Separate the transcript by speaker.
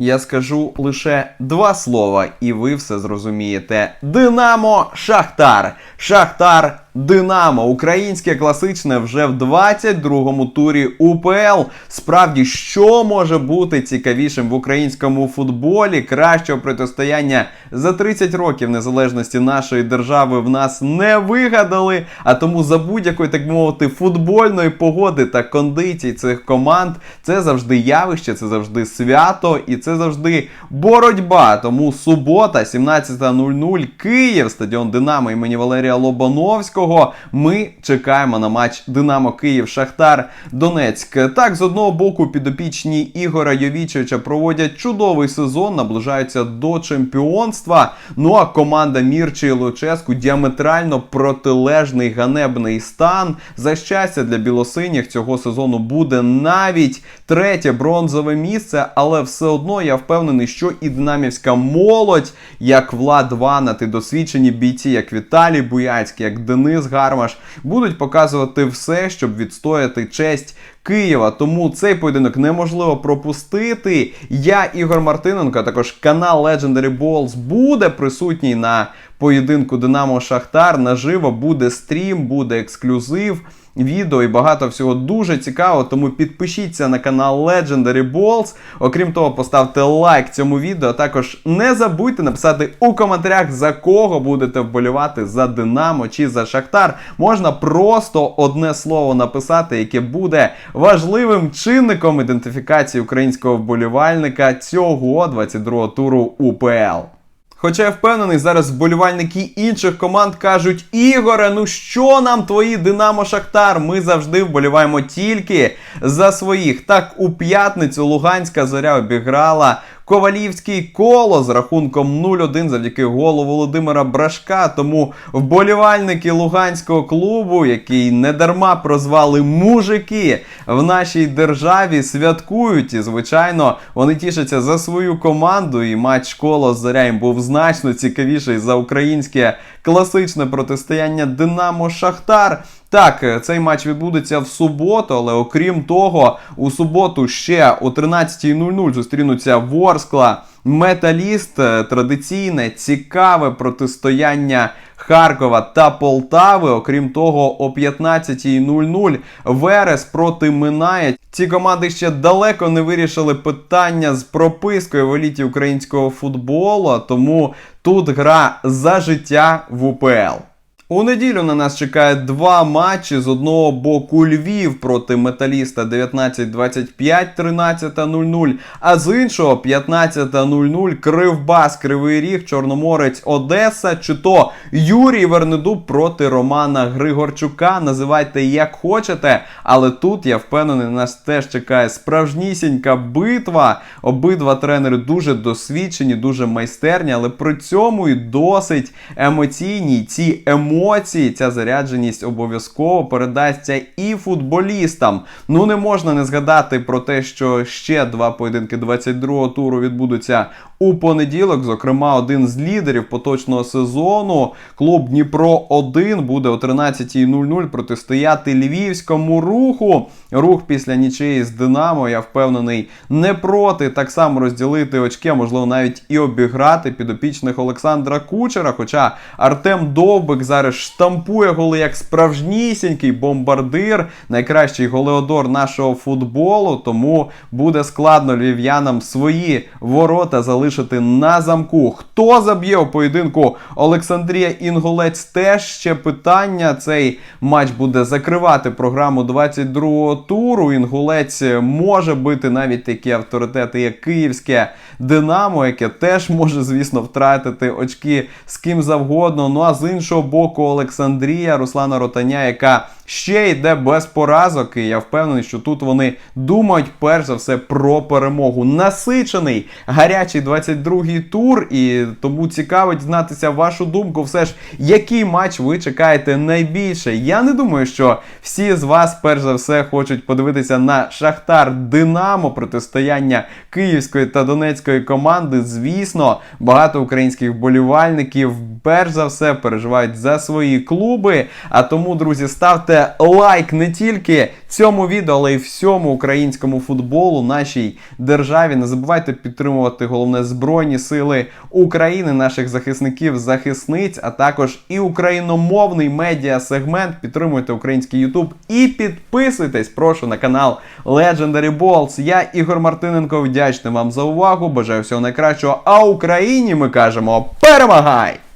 Speaker 1: Я скажу лише два слова, і ви все зрозумієте. Динамо Шахтар. Шахтар Динамо. Українське класичне вже в 22-му турі УПЛ. Справді, що може бути цікавішим в українському футболі? Кращого протистояння за 30 років незалежності нашої держави в нас не вигадали. А тому за будь-якої, так мовити, футбольної погоди та кондицій цих команд це завжди явище, це завжди свято і це завжди боротьба. Тому субота, 17.00, Київ, стадіон Динамо імені Валерія Лобановського. Ми чекаємо на матч Динамо Київ Шахтар Донецьк. Так, з одного боку, підопічні Ігора Йовічевича проводять чудовий сезон, наближаються до чемпіонства. Ну а команда Мірчі і Луческу діаметрально протилежний ганебний стан. За щастя для білосиніх цього сезону буде навіть третє бронзове місце, але все одно я впевнений, що і динамівська молодь, як Влад Ванат, і досвідчені бійці, як Віталій Буяцький, як Денис Гармаш, будуть показувати все, щоб відстояти честь. Києва, тому цей поєдинок неможливо пропустити. Я, Ігор Мартиненко, також канал Legendary Balls буде присутній на поєдинку Динамо Шахтар. Наживо буде стрім, буде ексклюзив. Відео і багато всього дуже цікаво, тому підпишіться на канал Legendary Balls. Окрім того, поставте лайк цьому відео. Також не забудьте написати у коментарях, за кого будете вболівати за Динамо чи за Шахтар. Можна просто одне слово написати, яке буде важливим чинником ідентифікації українського вболівальника цього 22-го туру УПЛ. Хоча я впевнений, зараз вболівальники інших команд кажуть: Ігоре, ну що нам твої Динамо Шахтар? Ми завжди вболіваємо тільки за своїх. Так, у п'ятницю Луганська зоря обіграла. Ковалівський коло з рахунком 0-1 завдяки голу Володимира Брашка. Тому вболівальники луганського клубу, який недарма прозвали мужики в нашій державі, святкують. І, звичайно, вони тішаться за свою команду. І матч коло з зоря був значно цікавіший за українське класичне протистояння Динамо Шахтар. Так, цей матч відбудеться в суботу, але окрім того, у суботу ще о 13.00 зустрінуться Ворскла Металіст. Традиційне цікаве протистояння Харкова та Полтави. Окрім того, о 15.00 Верес проти Минає. Ці команди ще далеко не вирішили питання з пропискою в еліті українського футболу, тому тут гра за життя в УПЛ. У неділю на нас чекає два матчі. З одного боку Львів проти Металіста 19-25, 13.00, а з іншого 15.00 Кривбас, Кривий Ріг, Чорноморець, Одеса, чи то Юрій Вернедуб проти Романа Григорчука. Називайте як хочете, але тут я впевнений, нас теж чекає справжнісінька битва. Обидва тренери дуже досвідчені, дуже майстерні, але при цьому і досить емоційні. Ці емоції емоції, ця зарядженість обов'язково передасться і футболістам. Ну не можна не згадати про те, що ще два поєдинки 22-го туру відбудуться у понеділок. Зокрема, один з лідерів поточного сезону, клуб Дніпро 1 буде о 13.00 протистояти львівському руху. Рух після нічиї з Динамо, я впевнений, не проти так само розділити очки, можливо навіть і обіграти підопічних Олександра Кучера. Хоча Артем Довбик зараз штампує голи як справжнісінький бомбардир, найкращий голеодор нашого футболу. Тому буде складно львів'янам свої ворота залишити на замку. Хто заб'є у поєдинку Олександрія Інгулець? Теж ще питання. Цей матч буде закривати програму 22-го туру. Інгулець може бити навіть такі авторитети, як Київське Динамо, яке теж може, звісно, втратити очки з ким завгодно. Ну а з іншого боку, Олександрія, Руслана Ротаня, яка ще йде без поразок. І я впевнений, що тут вони думають перш за все про перемогу. Насичений гарячий 22-й тур, і тому цікаво дізнатися вашу думку. Все ж, який матч ви чекаєте найбільше? Я не думаю, що всі з вас перш за все хочуть подивитися на Шахтар Динамо протистояння Київської та Донецької команди. Звісно, багато українських болівальників перш за все переживають за свої клуби. А тому, друзі, ставте лайк не тільки цьому відео, але й всьому українському футболу, нашій державі. Не забувайте підтримувати головне збройні сили України, наших захисників, захисниць, а також і україномовний медіа сегмент. Підтримуйте український Ютуб і підписуйтесь, прошу на канал Legendary Balls. Я Ігор Мартиненко. Вдячний вам за увагу. Бажаю всього найкращого. А Україні ми кажемо перемагай!